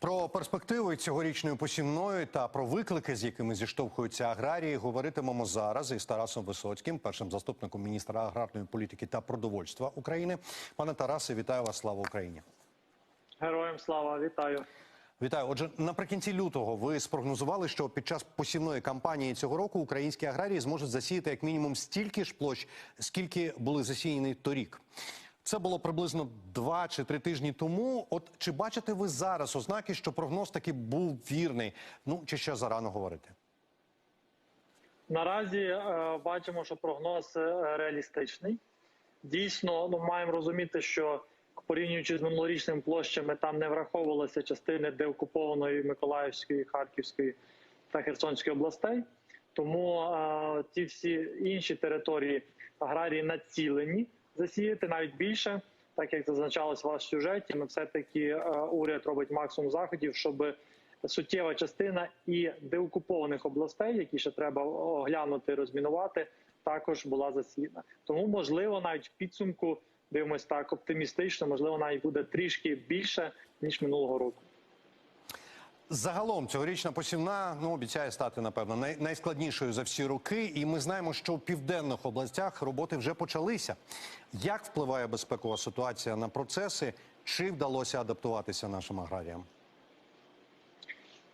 Про перспективи цьогорічної посівної та про виклики, з якими зіштовхуються аграрії, говоритимемо зараз із Тарасом Висоцьким, першим заступником міністра аграрної політики та продовольства України. Пане Тарасе, вітаю вас! Слава Україні! Героям слава, вітаю. Вітаю. Отже, наприкінці лютого ви спрогнозували, що під час посівної кампанії цього року українські аграрії зможуть засіяти як мінімум стільки ж площ, скільки були засіяні торік. Це було приблизно два чи три тижні тому. От чи бачите ви зараз ознаки, що прогноз таки був вірний? Ну чи ще зарано говорити? Наразі е, бачимо, що прогноз е, реалістичний. Дійсно, ну маємо розуміти, що порівнюючи з минулорічними площами, там не враховувалися частини деокупованої Миколаївської, Харківської та Херсонської областей. Тому е, ті всі інші території аграрії націлені засіяти навіть більше, так як зазначалось в сюжеті. Ми все таки е, уряд робить максимум заходів, щоб суттєва частина і деокупованих областей, які ще треба оглянути, розмінувати, також була засіяна. Тому можливо, навіть в підсумку дивимось так оптимістично, можливо, навіть буде трішки більше ніж минулого року. Загалом цьогорічна посівна ну обіцяє стати напевно най найскладнішою за всі роки, і ми знаємо, що в південних областях роботи вже почалися. Як впливає безпекова ситуація на процеси? Чи вдалося адаптуватися нашим аграріям?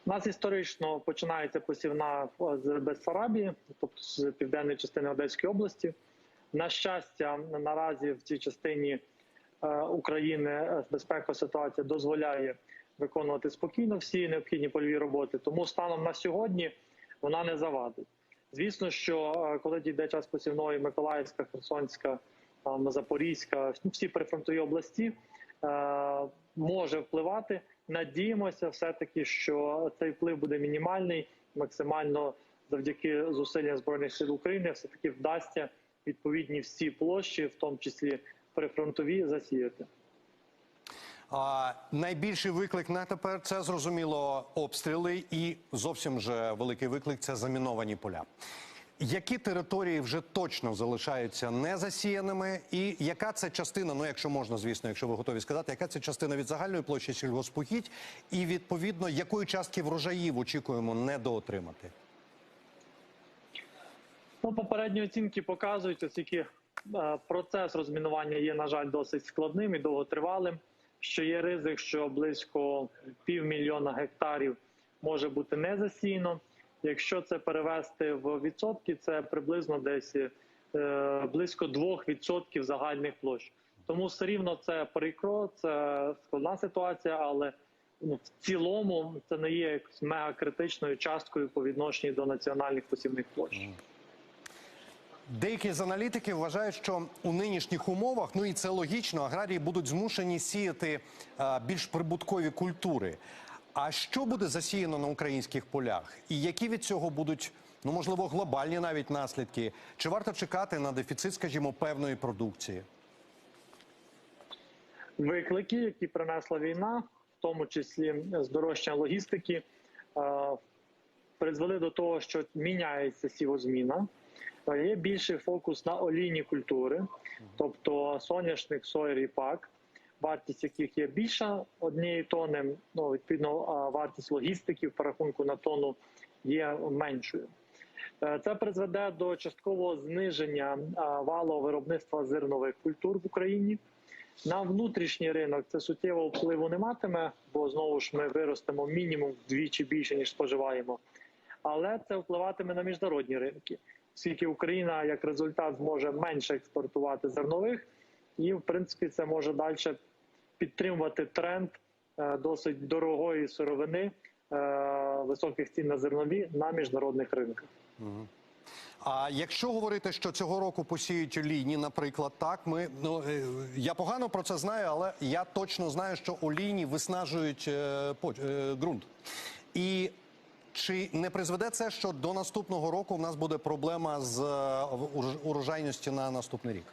У нас історично починається посівна з Бессарабії, тобто з південної частини Одеської області. На щастя, наразі в цій частині е, України безпекова ситуація дозволяє виконувати спокійно всі необхідні польові роботи. Тому станом на сьогодні вона не завадить. Звісно, що е, коли дійде час посівної Миколаївська, Херсонська, там, Запорізька, всі прифронтові області е, може впливати. Надіємося, все таки, що цей вплив буде мінімальний, максимально завдяки зусиллям збройних сил України, все таки вдасться відповідні всі площі, в тому числі прифронтові, засіяти. А, найбільший виклик на тепер це зрозуміло обстріли, і зовсім же великий виклик це заміновані поля. Які території вже точно залишаються незасіяними, і яка це частина? Ну, якщо можна, звісно, якщо ви готові сказати, яка це частина від загальної площі сільгоспугідь, і відповідно якої частки врожаїв очікуємо недоотримати? Ну, попередні оцінки показують, оскільки е, процес розмінування є, на жаль, досить складним і довготривалим. Що є ризик, що близько півмільйона гектарів може бути не засіяно. Якщо це перевести в відсотки, це приблизно десь е, близько 2% загальних площ. Тому все рівно це прикро, це складна ситуація, але ну, в цілому це не є мега критичною часткою по відношенню до національних посівних площ. Деякі з аналітиків вважають, що у нинішніх умовах, ну і це логічно, аграрії будуть змушені сіяти більш прибуткові культури. А що буде засіяно на українських полях? І які від цього будуть, ну можливо, глобальні навіть наслідки? Чи варто чекати на дефіцит, скажімо, певної продукції? Виклики, які принесла війна, в тому числі здорожчання логістики, е, призвели до того, що міняється сівозміна. Є більший фокус на олійні культури, тобто соняшник, сой, ріпак, вартість яких є більша однієї тони. Ну відповідно, вартість логістики в порахунку на тонну є меншою. Е, це призведе до часткового зниження валового виробництва зернових культур в Україні. На внутрішній ринок це суттєвого впливу не матиме, бо знову ж ми виростемо мінімум вдвічі більше ніж споживаємо. Але це впливатиме на міжнародні ринки оскільки Україна як результат зможе менше експортувати зернових, і в принципі це може далі підтримувати тренд е, досить дорогої сировини е, високих цін на зернові на міжнародних ринках. А якщо говорити, що цього року посіють олійні, наприклад, так ми ну е, я погано про це знаю, але я точно знаю, що олійні виснажують е, поч- е, ґрунт. І чи не призведе це, що до наступного року в нас буде проблема з е, урожайністю на наступний рік?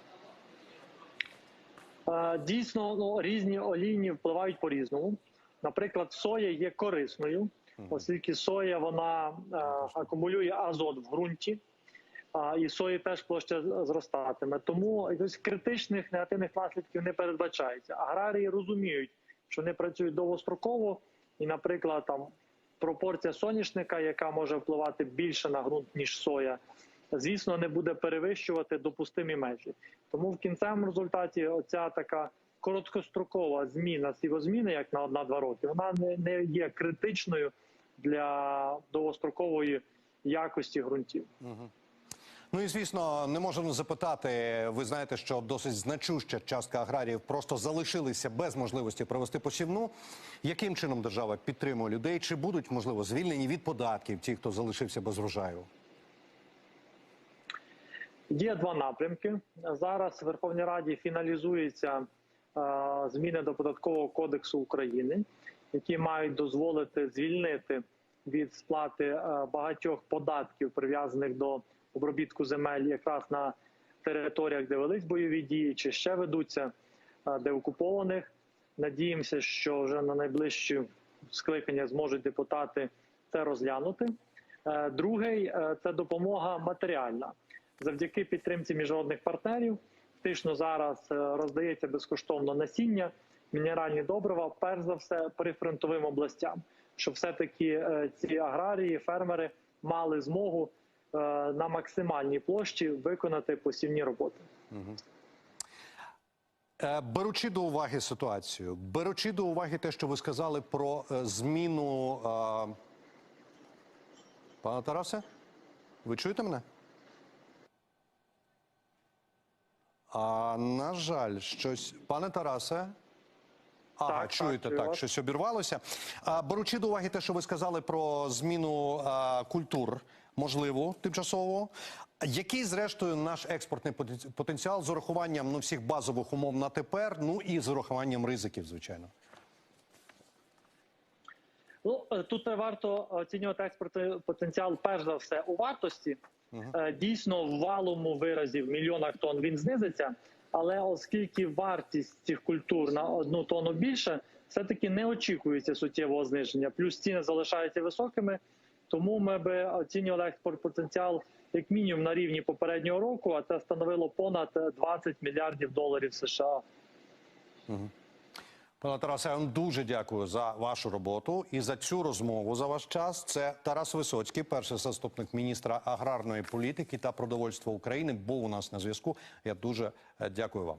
Е, Дійсно, ну, різні олійні впливають по-різному. Наприклад, соя є корисною, оскільки соя вона е, акумулює азот в ґрунті, і сої теж площа зростатиме. Тому якось критичних негативних наслідків не передбачається. Аграрії розуміють, що вони працюють довгостроково, і, наприклад, там пропорція соняшника, яка може впливати більше на ґрунт ніж соя, звісно, не буде перевищувати допустимі межі. Тому в кінцевому результаті оця така короткострокова зміна сівозміни, як на 1-2 роки, вона не, є критичною для довгострокової якості ґрунтів. Ну і звісно, не можемо запитати. Ви знаєте, що досить значуща частка аграріїв просто залишилися без можливості провести посівну. Яким чином держава підтримує людей? Чи будуть можливо звільнені від податків ті, хто залишився без врожаю? Є два напрямки. Зараз в Верховній Раді фіналізуються е, зміни до податкового кодексу України, які мають дозволити звільнити від сплати е, багатьох податків, прив'язаних до обробітку земель, якраз на територіях, де велись бойові дії, чи ще ведуться де окупованих. Надіємося, що вже на найближчі скликання зможуть депутати це розглянути. Е, Другий е, це допомога матеріальна завдяки підтримці міжнародних партнерів. Фактично зараз е, роздається безкоштовно насіння, мінеральні добрива, перш за все прифронтовим областям, щоб все-таки е, ці аграрії, фермери мали змогу на максимальній площі виконати посівні роботи. Е, Беручи до уваги ситуацію, беручи до уваги те, що ви сказали про е, зміну. е, Пане Тарасе, ви чуєте мене? А на жаль, щось. Пане Тарасе. Ага, Так, чуєте, так, так, щось обірвалося. А, беручи до уваги те, що ви сказали про зміну а, культур, можливо, тимчасово. Який, зрештою, наш експортний потенціал з урахуванням ну, всіх базових умов на тепер, ну і з урахуванням ризиків, звичайно. Ну е, тут не варто оцінювати експортний потенціал, перш за все, у вартості. Е, Дійсно, в валовому виразі в мільйонах тонн він знизиться, але оскільки вартість цих культур на одну тонну більше, все таки не очікується суттєвого зниження. Плюс ціни залишаються високими. Тому ми би оцінювали експорт потенціал як мінімум на рівні попереднього року, а це становило понад е, 20 мільярдів доларів США. Пане Тарасе, я вам дуже дякую за вашу роботу і за цю розмову за ваш час. Це Тарас Висоцький, перший заступник міністра аграрної політики та продовольства України, був у нас на зв'язку. Я дуже е, дякую вам.